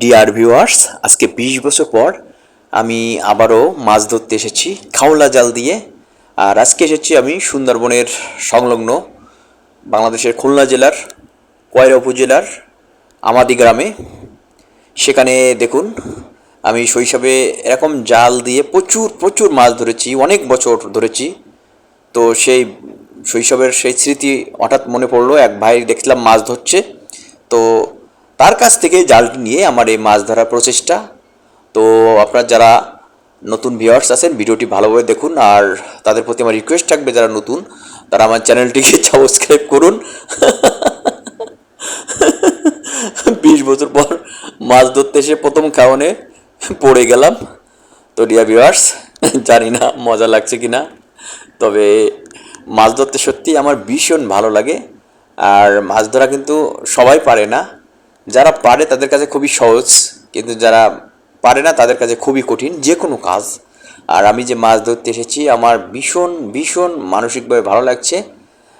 Dear viewers আজকে বিশ বছর পর আমি আবারও মাছ ধরতে এসেছি, খাওলা জাল দিয়ে। আর আজকে এসেছি আমি সুন্দরবনের সংলগ্ন বাংলাদেশের খুলনা জেলার কয়রা উপজেলার আমাদি গ্রামে। সেখানে দেখুন, আমি শৈশবে এরকম জাল দিয়ে প্রচুর প্রচুর মাছ ধরেছি, অনেক বছর ধরেছি। তো সেই শৈশবের সেই স্মৃতি হঠাৎ মনে পড়ল, এক ভাই দেখলাম মাছ ধরছে। তো তার কাছ থেকে জালটি নিয়ে আমার এই মাছ ধরার প্রচেষ্টা। তো আপনার যারা নতুন ভিউয়ার্স আছেন, ভিডিওটি ভালোভাবে দেখুন আর তাদের প্রতি আমার রিকোয়েস্ট থাকবে যারা নতুন, তারা আমার চ্যানেলটিকে সাবস্ক্রাইব করুন। বিশ বছর পর মাছ ধরতে এসে প্রথম খাওয়ানে পড়ে গেলাম। তো ডিয়ার ভিউয়ার্স জানি না মজা লাগছে কি না তবে মাছ ধরতে সত্যি আমার ভীষণ ভালো লাগে। আর মাছ ধরা কিন্তু সবাই পারে না। যারা পারে তাদের কাছে খুবই সহজ, কিন্তু যারা পারে না তাদের কাছে খুবই কঠিন যে কোনো কাজ। আর আমি যে মাছ ধরতে এসেছি, আমার ভীষণ ভীষণ মানসিকভাবে ভালো লাগছে।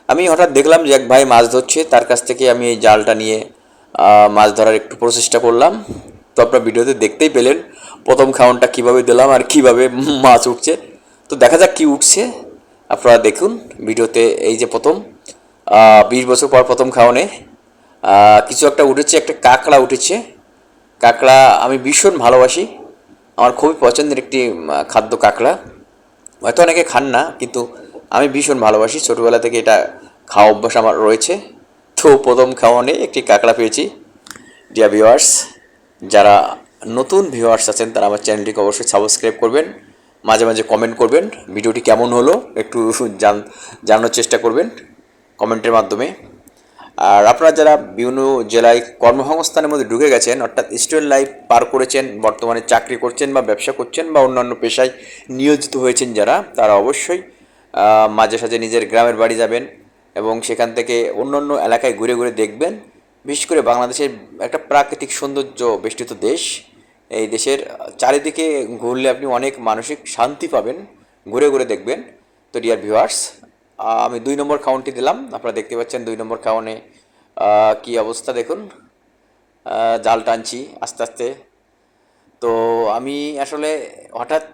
আমি হঠাৎ দেখলাম যে এক ভাই মাছ ধরছে, তার কাছ থেকে আমি এই জালটা নিয়ে মাছ ধরার একটু প্রচেষ্টা করলাম। তো আপনারা ভিডিওতে দেখতেই পেলেন, প্রথম খাওয়ানটা কীভাবে দিলাম আর কীভাবে মাছ উঠছে। তো দেখা যাক কি উঠছে। আপনারা দেখুন ভিডিওতে এই যে প্রথম বিশ বছর পর প্রথম খাওয়ানে কিছু একটা উঠেছে, একটা কাঁকড়া উঠেছে। কাঁকড়া আমি ভীষণ ভালোবাসি। আমার খুবই পছন্দের একটি খাদ্য কাঁকড়া। হয়তো অনেকে খান না, কিন্তু আমি ভীষণ ভালোবাসি। ছোটোবেলা থেকে এটা খাওয়া অভ্যাস আমার রয়েছে। তো প্রথম খাওয়ানে একটি কাঁকড়া পেয়েছি। ডিয়া ভিওয়ার্স যারা নতুন ভিউয়ার্স আছেন, তারা আমার চ্যানেলটিকে অবশ্যই সাবস্ক্রাইব করবেন। মাঝে মাঝে কমেন্ট করবেন। ভিডিওটি কেমন হলো, একটু জান, জানানোর চেষ্টা করবেন। কমেন্টের মাধ্যমে। আর আপনারা যারা বিভিন্ন জেলায় কর্মসংস্থানের মধ্যে ঢুকে গেছেন, অর্থাৎ স্টুডেন্ট লাইফ পার করেছেন, বর্তমানে চাকরি করছেন বা ব্যবসা করছেন বা অন্যান্য পেশায় নিয়োজিত হয়েছেন যারা, তারা অবশ্যই মাঝে সাঝে নিজের গ্রামের বাড়ি যাবেন এবং সেখান থেকে অন্যান্য এলাকায় ঘুরে ঘুরে দেখবেন। বিশেষ করে বাংলাদেশের একটা প্রাকৃতিক সৌন্দর্য বেষ্টিত দেশ। এই দেশের চারিদিকে ঘুরলে আপনি অনেক মানসিক শান্তি পাবেন, ঘুরে ঘুরে দেখবেন। তো ডিয়ার ভিউয়ার্স আমি দুই নম্বর কাউন্টটি দিলাম। আপনারা দেখতে পাচ্ছেন দুই নম্বর কাউনে কি অবস্থা দেখুন। জাল টানছি আস্তে আস্তে। তো আমি আসলে হঠাৎ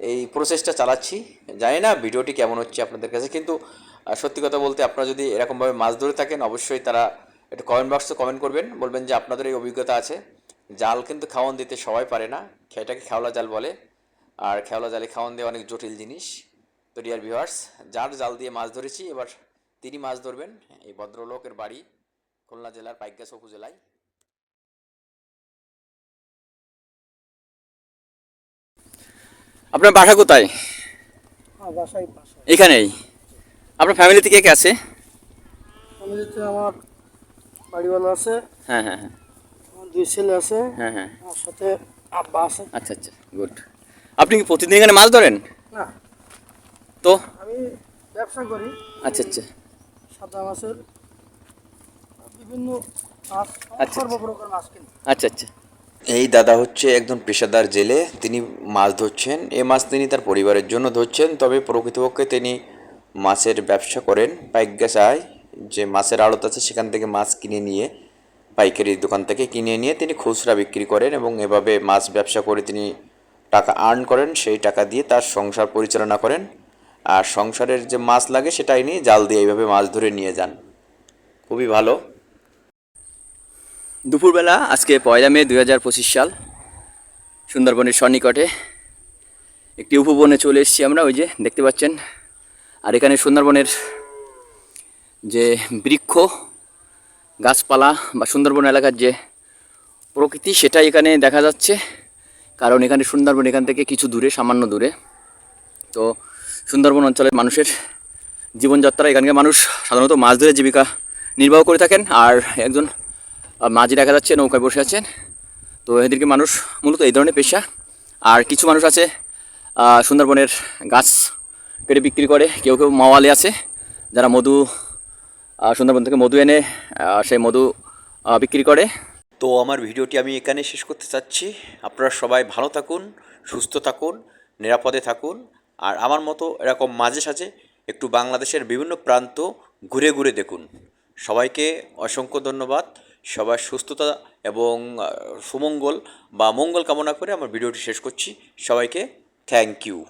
এই প্রসেসটা চালাচ্ছি। জানি না ভিডিওটি কেমন হচ্ছে আপনাদের কাছে, কিন্তু সত্যি কথা বলতে আপনারা যদি এরকমভাবে মাছ ধরে থাকেন, অবশ্যই তারা একটু কমেন্ট বক্সে কমেন্ট করবেন। বলবেন যে আপনাদের এই অভিজ্ঞতা আছে। জাল কিন্তু খাওয়ান দিতে সবাই পারে না। এটাকে খেওলা জাল বলে। আর খেওলা জালে খাওয়ান দেওয়া অনেক জটিল জিনিস। তো ডিয়ার ভিউয়ার্স যার জাল দিয়ে মাছ ধরেছি এবার তিনি মাছ ধরবেন এই ভদ্রলোকের বাড়ি খুলনা জেলার পাইকগাছ উপজেলায়। আপনার বাসা কোথায়? এখানেই। আপনার ফ্যামিলিতে কে কে আছে? ফ্যামিলিতে আমার বাড়িওয়ালা আছে হ্যাঁ হ্যাঁ হ্যাঁ। আমার দুই ছেলে আছে হ্যাঁ হ্যাঁ। আমার সাথে আব্বা আছে। আচ্ছা আচ্ছা গুড। আপনি কি প্রতিদিন এখানে মাছ ধরেন? না। তো? আমি ব্যবসা করি। আচ্ছা আচ্ছা। সাদা মাছের বিভিন্ন মাছ আচ্ছা। সর্বপ্রকার মাছ কিনি। আচ্ছা আচ্ছা। এই দাদা হচ্ছে একজন পেশাদার জেলে। তিনি মাছ ধরছেন। এ মাছ তিনি তার পরিবারের জন্য ধরছেন। তবে প্রকৃতপক্ষে তিনি মাছের ব্যবসা করেন। পাইকগাছায় যে মাছের আড়ত আছে সেখান থেকে মাছ কিনে নিয়ে পাইকারি দোকান থেকে কিনে নিয়ে তিনি খুচরা বিক্রি করেন এবং এভাবে মাছ ব্যবসা করে তিনি টাকা আর্ন করেন। সেই টাকা দিয়ে তার সংসার পরিচালনা করেন। আর সংসারের যে মাছ লাগে সেটাই নিয়ে জাল দিয়ে এইভাবে মাছ ধরে নিয়ে যান। খুবই ভালো। দুপুরবেলা, আজকে পয়লা মে দুই হাজার পঁচিশ সাল, সুন্দরবনের সন্নিকটে একটি উপবনে চলে এসেছি আমরা, ওই যে দেখতে পাচ্ছেন। আর এখানে সুন্দরবনের যে বৃক্ষ, গাছপালা বা সুন্দরবন এলাকার যে প্রকৃতি, সেটাই এখানে দেখা যাচ্ছে। কারণ এখানে সুন্দরবন এখান থেকে কিছু দূরে, সামান্য দূরে। তো সুন্দরবন অঞ্চলের মানুষের জীবনযাত্রা এখানকার মানুষ সাধারণত মাছ ধরে জীবিকা নির্বাহ করে থাকেন। আর একজন মাঝি দেখা যাচ্ছে, নৌকায় বসে আছেন। তো এদেরকে মানুষ মূলত এই ধরনের পেশা। আর কিছু মানুষ আছে সুন্দরবনের গাছ কেটে বিক্রি করে। কেউ কেউ মাওয়ালে আছে, যারা মধু সুন্দরবন থেকে মধু এনে সেই মধু বিক্রি করে। তো আমার ভিডিওটি আমি এখানে শেষ করতে চাচ্ছি। আপনারা সবাই ভালো থাকুন, সুস্থ থাকুন, নিরাপদে থাকুন। আর আমার মতো এরকম মাঝে সাঝে একটু বাংলাদেশের বিভিন্ন প্রান্ত ঘুরে ঘুরে দেখুন। সবাইকে অসংখ্য ধন্যবাদ। সবার সুস্থতা এবং সুমঙ্গল বা মঙ্গল কামনা করে আমার ভিডিওটি শেষ করছি। সবাইকে থ্যাংক ইউ।